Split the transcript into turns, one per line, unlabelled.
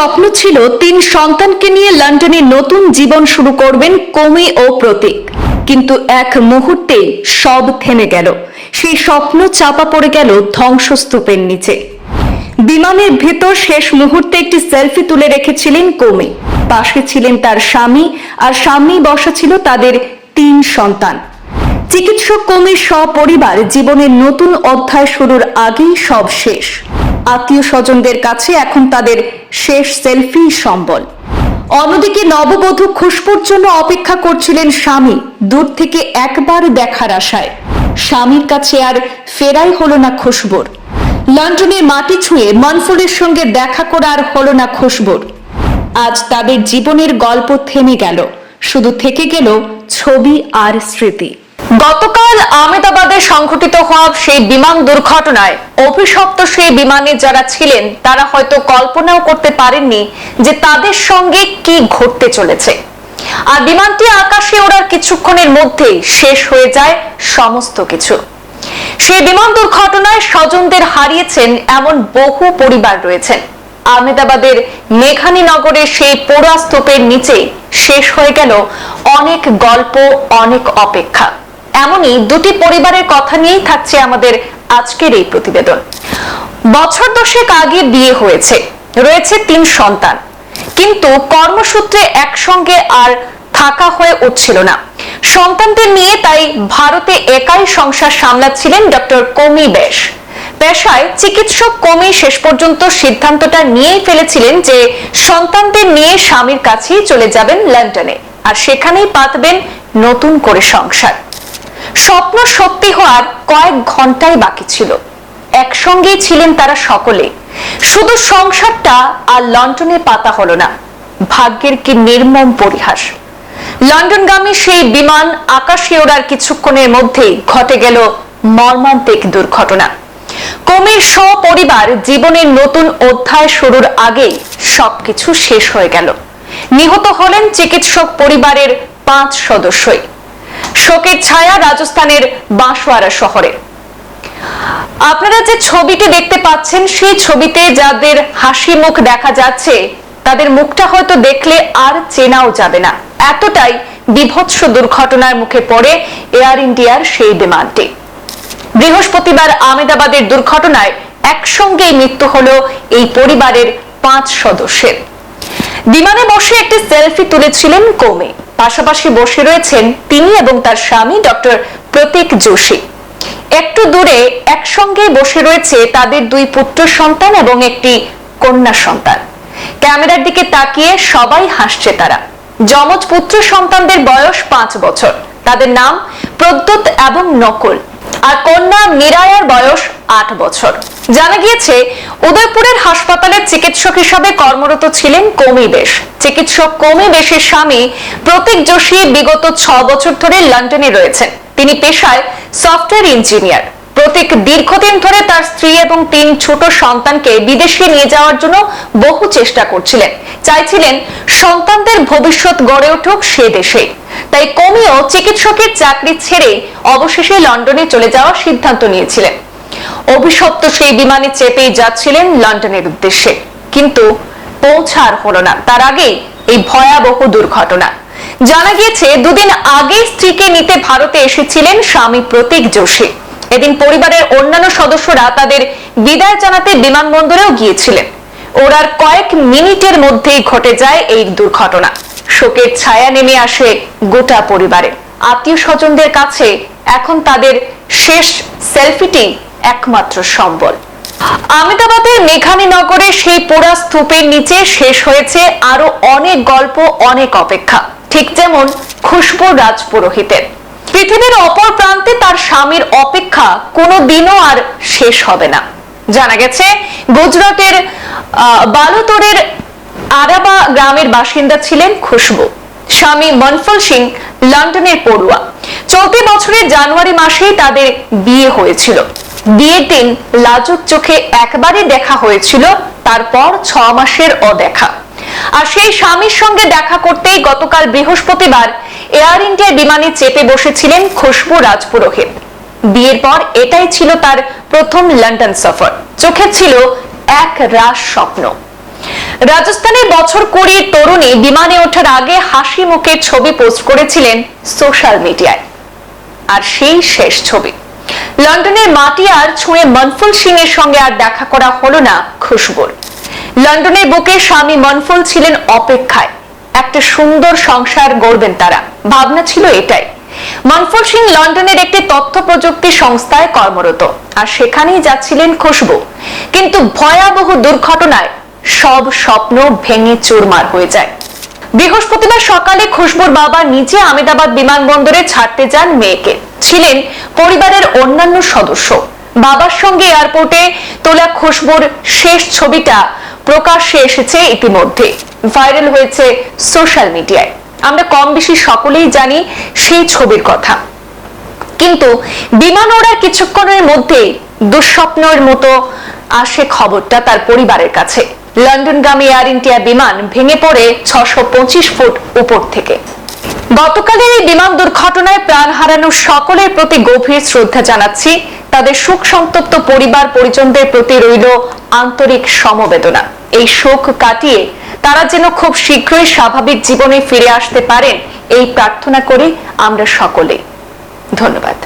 স্বপ্ন ছিল তিন সন্তানকে নিয়ে লন্ডনে নতুন জীবন শুরু করবেন কমি ও প্রতীক। কিন্তু এক মুহূর্তে সব থেমে গেল। সেই স্বপ্ন চাপা পড়ে গেল ধ্বংসস্তূপের নিচে। বিমানের ভেতর শেষ মুহূর্তে একটি সেলফি তুলে রেখেছিলেন কমি। পাশে ছিলেন তার স্বামী আর সামনেই বসা ছিল তাদের তিন সন্তান। চিকিৎসক কমির সপরিবার জীবনের নতুন অধ্যায় শুরুর আগেই সব শেষ। আত্মীয় স্বজনদের কাছে এখন তাদের শেষ সেলফি সম্বল। অন্যদিকে নববধূ খুশবুর জন্য অপেক্ষা করছিলেন স্বামী, দূর থেকে একবার দেখার আশায়। স্বামীর কাছে আর ফেরাই হলো না খুশবুর। লন্ডনের মাটি ছুঁয়ে মনফুলের সঙ্গে দেখা করা আর হলো না খুশবুর। আজ তাদের জীবনের গল্প থেমে গেল, শুধু থেকে গেল ছবি আর স্মৃতি। গতকাল আহমেদাবাদে সংঘটিত হওয়া সেই বিমান দুর্ঘটনায় অভিশপ্ত সেই বিমানে যারা ছিলেন, তারা হয়তো কল্পনাও করতে পারেননি যে তাদের সঙ্গে কি ঘটতে চলেছে। আর বিমানটি আকাশে ওড়ার কিছুক্ষণের মধ্যেই শেষ হয়ে যায় সমস্ত কিছু। সেই বিমান দুর্ঘটনায় স্বজনদের হারিয়েছেন এমন বহু পরিবার রয়েছেন। আহমেদাবাদের মেঘানী সেই পোড়া স্তূপের নিচে শেষ হয়ে গেল অনেক গল্প, অনেক অপেক্ষা। এমনই দুটি পরিবারের কথা নিয়েই থাকছে আমাদের আজকের এই প্রতিবেদন। বছর দশেক আগে বিয়ে হয়েছে, রয়েছে তিন সন্তান। কিন্তু কর্মসূত্রে একসঙ্গে আর থাকা হয়ে উঠছিল না। সন্তানদের নিয়ে তাই ভারতে একাই সংসার সামলাচ্ছিলেন ডক্টর কমি বেশ। পেশায় চিকিৎসক কমি শেষ পর্যন্ত সিদ্ধান্তটা নিয়েই ফেলেছিলেন যে সন্তানদের নিয়ে স্বামীর কাছেই চলে যাবেন লন্ডনে, আর সেখানেই পাতবেন নতুন করে সংসার। স্বপ্ন সত্যি হওয়ার কয়েক ঘন্টাই বাকি ছিল। একসঙ্গেই ছিলেন তারা সকলে। শুধু সংসারটা আর লন্ডনে পাতা হলো না। ভাগ্যের কি নির্মম পরিহাস। লন্ডনগামী সেই বিমান আকাশে ওড়ার কিছুক্ষণের মধ্যেই ঘটে গেল মর্মান্তিক দুর্ঘটনা। কমির সপরিবার জীবনের নতুন অধ্যায় শুরুর আগেই সবকিছু শেষ হয়ে গেল। নিহত হলেন চিকিৎসক পরিবারের পাঁচ সদস্যই। শোকের ছায়া রাজস্থানের বাঁশওয়ারা শহরে। আপনারা যে ছবিটি দেখতে পাচ্ছেন, সেই ছবিতে যাদের হাসি মুখ দেখা যাচ্ছে, তাদের মুখটা হয়তো দেখলে আর চেনাও যাবে না। এতটাই বিভৎস দুর্ঘটনার মুখে পড়ে এয়ার ইন্ডিয়ার সেই বিমানটি। বৃহস্পতিবার আমেদাবাদের দুর্ঘটনায় একসঙ্গেই মৃত্যু হলো এই পরিবারের পাঁচ সদস্যের। বিমানে বসে একটি সেলফি তুলেছিলেন কৌমে পাশাপাশি বসে রয়েছেন তিনি এবং তার স্বামী ডক্টর প্রতীক যোশী। একটু দূরে একসঙ্গে বসে রয়েছে তাদের দুই পুত্র সন্তান এবং একটি কন্যা সন্তান। ক্যামেরার দিকে তাকিয়ে সবাই হাসছে তারা। যমজ পুত্র সন্তানদের বয়স পাঁচ বছর। তাদের নাম প্রদ্যুৎ এবং নকুল। আর কন্যা মিরায়ার বয়স আট বছর। জানা গিয়েছে, উদয়পুরের হাসপাতালের চিকিৎসক হিসাবে কর্মরত ছিলেন কমি বেশ। চিকিৎসক কমি বেশের স্বামী প্রতীক যোশী বিগত ছ বছর ধরে লন্ডনে রয়েছেন। তিনি পেশায় সফটওয়্যার ইঞ্জিনিয়ার। প্রতীক দীর্ঘদিন ধরে তার স্ত্রী এবং তিন ছোট সন্তানকে বিদেশে নিয়ে যাওয়ার জন্য বহু চেষ্টা করছিলেন। চাইছিলেন সন্তানদের ভবিষ্যৎ গড়ে উঠুক সে দেশে তাই কমিও চিকিৎসকের চাকরি ছেড়ে অবশেষে লন্ডনে চলে যাওয়ার সিদ্ধান্ত নিয়েছিলেন। অভিশপ্ত সেই বিমানে চেপেই যাচ্ছিলেন লন্ডনের উদ্দেশ্যে। কিন্তু পৌঁছার হলো না। তার আগেই এই ভয়াবহ দুর্ঘটনা। জানা গিয়েছে, দুদিন আগে স্ত্রীকে নিতে ভারতে এসেছিলেন স্বামী প্রতীক যোশী। এদিন পরিবারের অন্যান্য সদস্যরা তাদের বিদায় জানাতে বিমানবন্দরেও গিয়েছিলেন। ওরার কয়েক মিনিটের মধ্যেই ঘটে যায় এই দুর্ঘটনা। শোকের ছায়া নেমে আসে গোটা পরিবারে। আত্মীয় স্বজনদের কাছে এখন তাদের শেষ সেলফিটি একমাত্র সম্বল। আহমেদাবাদের মেঘানী নগরে সেই পোড়া স্তূপের নিচে শেষ হয়েছে আরও অনেক গল্প, অনেক অপেক্ষা। ঠিক যেমন খুশবু রাজপুরোহিতের। পৃথিবীর অপর প্রান্তে তার স্বামীর অপেক্ষা কোনো দিনও আর শেষ হবে না। জানা গেছে, গুজরাটের বালোতরের আরাবা গ্রামের বাসিন্দা ছিলেন খুশবু। স্বামী মনফল সিং লন্ডনের পড়ুয়া। চলতি বছরের জানুয়ারি মাসেই তাদের বিয়ে হয়েছিল। বিয়ের দিন লাজুক চোখে একবারে দেখা হয়েছিল, তারপর ছ মাসের অদেখা। আর সেই স্বামীর সঙ্গে দেখা করতেই গতকাল বৃহস্পতিবার এয়ার ইন্ডিয়া বিমানে চেপে বসেছিলেন খুশবু রাজপুরোহিত। বিয়ের পর এটাই ছিল তার প্রথম লন্ডন সফর। চোখে ছিল এক রাস স্বপ্ন। রাজস্থানের বছর কুড়ির তরুণী বিমানে ওঠার আগে হাসি মুখের ছবি পোস্ট করেছিলেন সোশ্যাল মিডিয়ায়। আর সেই শেষ ছবি। লন্ডনের মাটিয়ার ছুঁয়ে মনফুল সিং এর সঙ্গে আর দেখা করা হলো না খুশবুর। লন্ডনের বুকে স্বামী মনফুল ছিলেন অপেক্ষায়। একটা সুন্দর সংসার গড়বেন তারা। ভাবনা ছিল এটাই। মনফুল সিং লন্ডনের একটি তথ্য প্রযুক্তি সংস্থায় কর্মরত। আর সেখানেই যাচ্ছিলেন খুশবু। কিন্তু ভয়াবহ দুর্ঘটনায় সব স্বপ্ন ভেঙে চুরমার হয়ে যায়। বৃহস্পতিবার সকালে খুশবুর বাবা নিজে আমেদাবাদ বিমানবন্দরে ছাড়তে যান মেয়েকে। ছিলেন পরিবারের অন্যান্য সদস্য। বাবার সঙ্গে এয়ারপোর্টে তোলা খুশবুর শেষ ছবিটা প্রকাশ্যে এসেছে ইতিমধ্যে। ভাইরাল হয়েছে সোশ্যাল মিডিয়ায়। আমরা কম বেশি সকলেই জানি সেই ছবির কথা। কিন্তু বিমান ওড়ার কিছুক্ষণের মধ্যে দুঃস্বপ্নের মতো আসে খবরটা তার পরিবারের কাছে। লন্ডনগামী এয়ার ইন্ডিয়া বিমান ভেঙে পড়ে ছশো ফুট উপর থেকে। গতকালের এই বিমান দুর্ঘটনায় প্রাণ হারানো সকলের প্রতি গভীর শ্রদ্ধা জানাচ্ছি। তাদের শোক সন্তপ্ত পরিবার, পরিজনদের প্রতি রইল আন্তরিক সমবেদনা। এই শোক কাটিয়ে তারা যেন খুব শীঘ্রই স্বাভাবিক জীবনে ফিরে আসতে পারেন, এই প্রার্থনা করি আমরা সকলে ধন্যবাদ।